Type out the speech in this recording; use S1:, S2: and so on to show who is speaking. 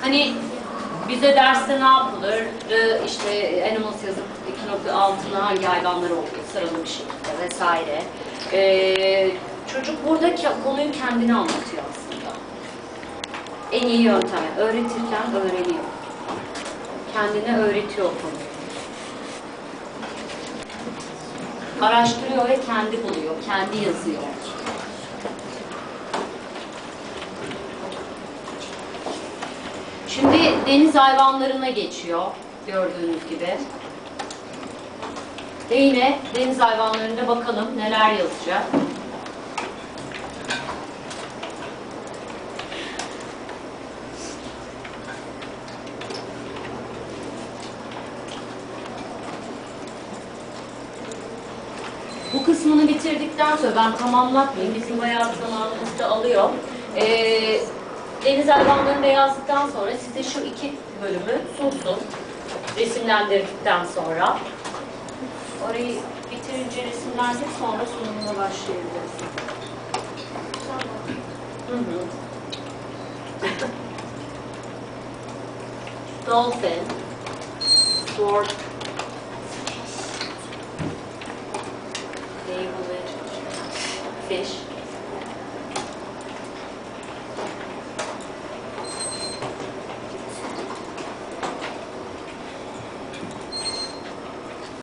S1: Hani bize derste ne yapılır? Ee, işte Animals yazıp 2.6'ına hangi hayvanlar olduğu sıralı bir şekilde vesaire. Ee, çocuk buradaki konuyu kendine anlatıyor aslında. En iyi yöntem. Öğretirken öğreniyor. Kendine öğretiyor konuyu. Araştırıyor ve kendi buluyor, kendi yazıyor. Şimdi deniz hayvanlarına geçiyor gördüğünüz gibi. Ve yine deniz hayvanlarında bakalım neler yazacak. Bu kısmını bitirdikten sonra ben tamamlatmayayım. Bizim bayağı zamanımızı da alıyor. Ee, deniz hayvanlarını yazdıktan sonra size şu iki bölümü sunsun. Resimlendirdikten sonra. Orayı bitirince resimlendik sonra sunumuna başlayabiliriz. Dolphin, sword, Neighborhood fish.